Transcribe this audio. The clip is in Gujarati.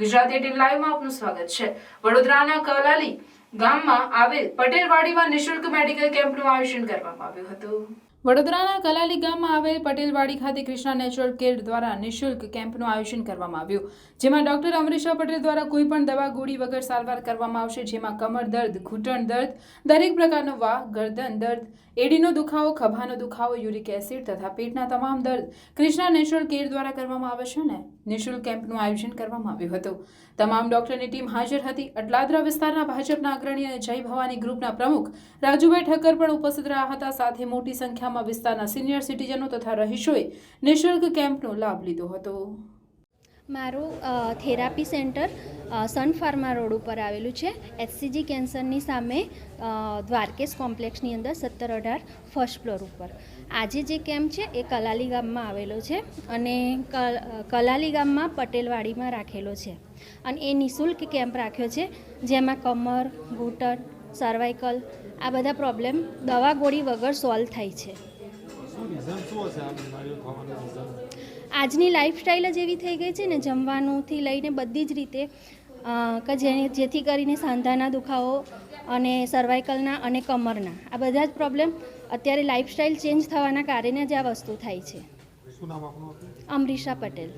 ગુજરાત એટીન લાઈવમાં આપનું સ્વાગત છે. વડોદરાના કલાલી ગામમાં આવેલ પટેલવાડીમાં નિશુલ્ક મેડિકલ કેમ્પનું આયોજન કરવામાં આવ્યું હતું. વડોદરાના કલાલી ગામમાં આવેલ પટેલવાડી ખાતે કૃષ્ણા નેચરલ કેર દ્વારા નિઃશુલ્ક કેમ્પનું આયોજન કરવામાં આવ્યું. જેમાં ડોક્ટર અમરીશા પટેલ દ્વારા કોઈ પણ દવા ગોળી વગર સારવાર કરવામાં આવશે, જેમાં કમર દર્દ, ઘૂંટણ દર્દ, દરેક પ્રકારનો વાહ, ગરદન દર્દ, એડીનો દુખાવો, ખભાનો દુખાવો, યુરિક એસિડ તથા પેટના તમામ દર્દ કૃષ્ણા નેચરલ કેર દ્વારા કરવામાં આવે છે ને? નિશુલ્ક કેમ્પનું આયોજન કરવામાં આવ્યું હતું. તમામ ડોક્ટરની ટીમ હાજર હતી. અટલાદરા વિસ્તારના ભાજપના અગ્રણી અને જય ભવાની ગ્રુપના પ્રમુખ રાજુભાઈ ઠક્કર પણ ઉપસ્થિત રહ્યા હતા. સાથે મોટી સંખ્યામાં વિસ્તારના સિનિયર સિટીઝનો તથા રહીશોએ નિઃશુલ્ક કેમ્પનો લાભ લીધો હતો. મારું therapy centre sun pharma road ઉપર આવેલું છે. એચસીજી કેન્સરની સામે દ્વારકેશ કોમ્પ્લેક્સની અંદર સત્તર અઢાર ફર્સ્ટ ફ્લોર ઉપર. આજે જે કેમ્પ છે એ કલાલી ગામમાં આવેલો છે અને કલ- કલાલી ગામમાં પટેલવાડીમાં રાખેલો છે. અને એ નિઃશુલ્ક કેમ્પ રાખ્યો છે જેમાં કમર, ઘૂંટણ સર્વાઇકલ આ બધા પ્રોબ્લેમ દવા ગોળી વગર સોલ્વ થાય છે. આજની લાઈફસ્ટાઈલ જ એવી થઈ ગઈ છે ને જમવાનુંથી લઈને બધી જ રીતે કે જે જેથી કરીને સાંધાના દુખાવો અને સર્વાઇકલના અને કમરના આ બધા જ પ્રોબ્લેમ અત્યારે લાઈફસ્ટાઈલ ચેન્જ થવાના કારણે જ આ વસ્તુ થાય છે. અમરીશા પટેલ.